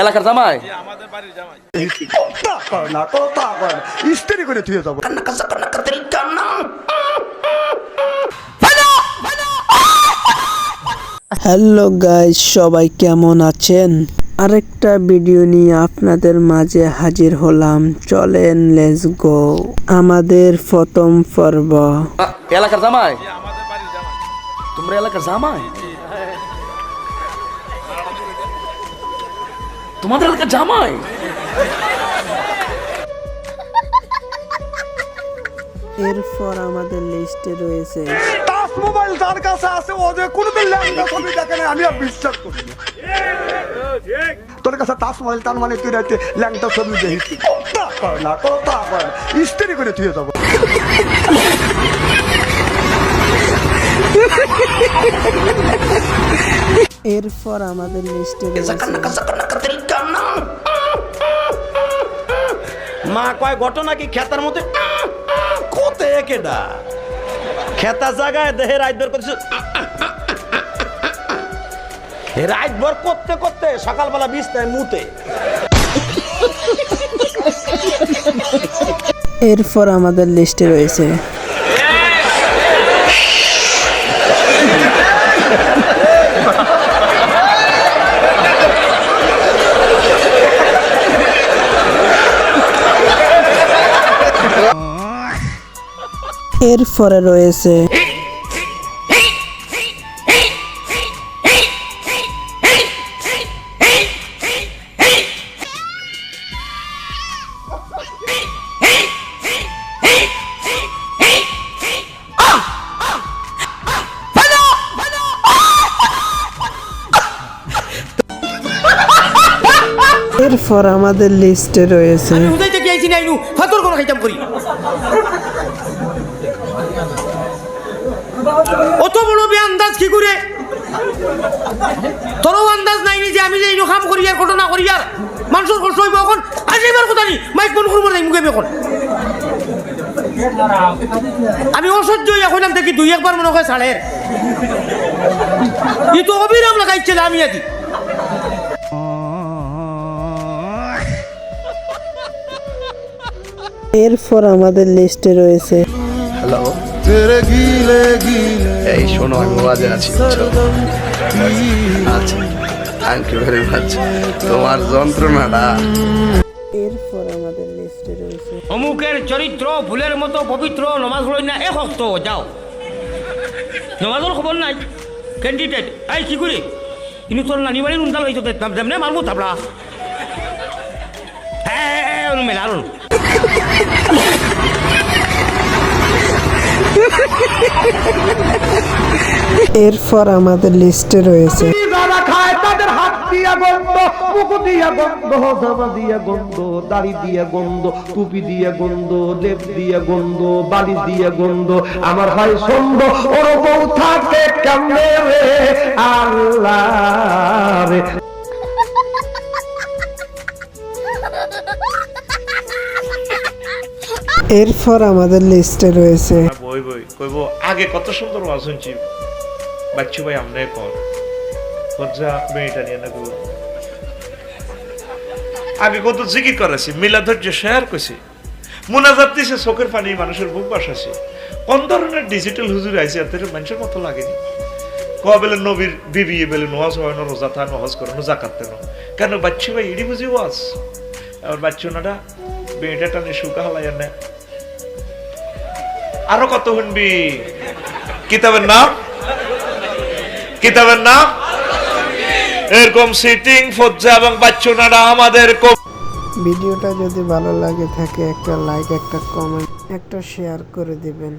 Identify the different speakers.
Speaker 1: এলাকার জামাই।
Speaker 2: ইস্ত্রি করে থুয়ে যাব
Speaker 3: হ্যালো গাইস সবাই কেমন আছেন? আরেকটা ভিডিও নিয়ে আপনাদের মাঝে হাজির হলাম। চলেন লেস গো আমাদের প্রথম পর্ব।
Speaker 1: এলাকার জামাই
Speaker 4: আমাদের বাড়ির জামাই।
Speaker 1: তোমরা এলাকার জামাই? তোমাদের এলাকার জামাই?
Speaker 3: এরপর আমাদের লিস্টে রয়েছে।
Speaker 2: টাচ মোবাইল যার কাছে আছে ও যে কোনোদিন ল্যাংটা ছবি দেখে না আমি আর বিশ্বাস করি না। তোর কাছে টাচ মোবাইল তার মানে তুই রাতে ল্যাংটা ছবি কর না কথা কর ইস্ত্রি করে থুয়ে যাব
Speaker 3: এরপর আমাদের লিস্টে
Speaker 5: মা কয় ঘটনা কি খেতার মধ্যে? কোতে কেডা খেতা জায়গায় দেহে রাত বের করছে রাত ভর করতে করতে সকালবেলা বিছনায় মুতে।
Speaker 3: এরপর আমাদের লিস্টে রয়েছে। এরপরে রয়েছে। এরপর আমাদের লিস্টে রয়েছে।
Speaker 5: বুঝাইতে গিয়েছি না ফাতর কোনো খাইতাম করি। অত বড় বে আন্দাজ কি করে? তোরও আন্দাজ নাই যে আমি যে কাম করি আর ঘটনা করি আর মানুষের কষ্ট হইব এখন? কথা মাইক করব নাই মুখে এখন আমি অসহ্য কইলাম দেখি দুই একবার মনে হয় ছাড়ের। ই তো অবিরাম লাগাইছিল আমি আদি
Speaker 3: এরপর আমাদের লিস্টে রয়েছে
Speaker 1: হ্যালো এই শোনো আমি ওয়াজে আছি আচ্ছা থ্যাংক ইউ ভেরি মাচ তোমার যন্ত্রণাটা।
Speaker 3: এরপর আমাদের লিস্টে রয়েছে।
Speaker 5: অমুকের চরিত্র ফুলের মতো পবিত্র নমাজ পড়ই না এক হক্ত যাও। নমাজের খবর নাই ক্যান্ডিডেট এই কি করে? কিন্তু তোর নানি বাড়ির উন্তাল হয়েছে তেমনি মারবো থাপড়া। হ্যাঁ অনু
Speaker 3: এরপর আমাদের লিস্টে রয়েছে।
Speaker 2: আমার হয় সন্দ ওর বউ থাকে কেমনে আল্লাহ
Speaker 3: এরপর আমাদের লিস্টে রয়েছে।
Speaker 4: বই বই, কইব, আগে কত সুন্দর ওয়াজ শুনছি। বাচ্চু ভাই, আমনে কর। লজ্জা মেয়েটা নিয়ে না। আগে কত জিকির করেছি মিলা ধৈর্য শেয়ার করছি মুনাজাত দিছে, চোখের পানি, মানুষের বুক বাসাছে কোন ধরনের ডিজিটাল হুজুর আইছে এদের মানুষের মতো লাগেনি। ক বেলে নবীর বিবি বেলে নোয়াজ হয় না, রোজা থা নওয়াজ করে না, জাকাত দেন কেন বাচ্চু ভাই, ইডি বুঝি ওয়াজ? আর বাচ্চু নাটা মেয়েটা টানে শুকা হলাই না আরও কত শুনবি? কিতাবের নাম? কিতাবের নাম? এরকম সিটিং ফজ্জা এবং বাচ্চুনারা আমাদের
Speaker 3: ভিডিওটা যদি ভালো লাগে থাকে, একটা লাইক একটা কমেন্ট একটা শেয়ার করে দিবেন।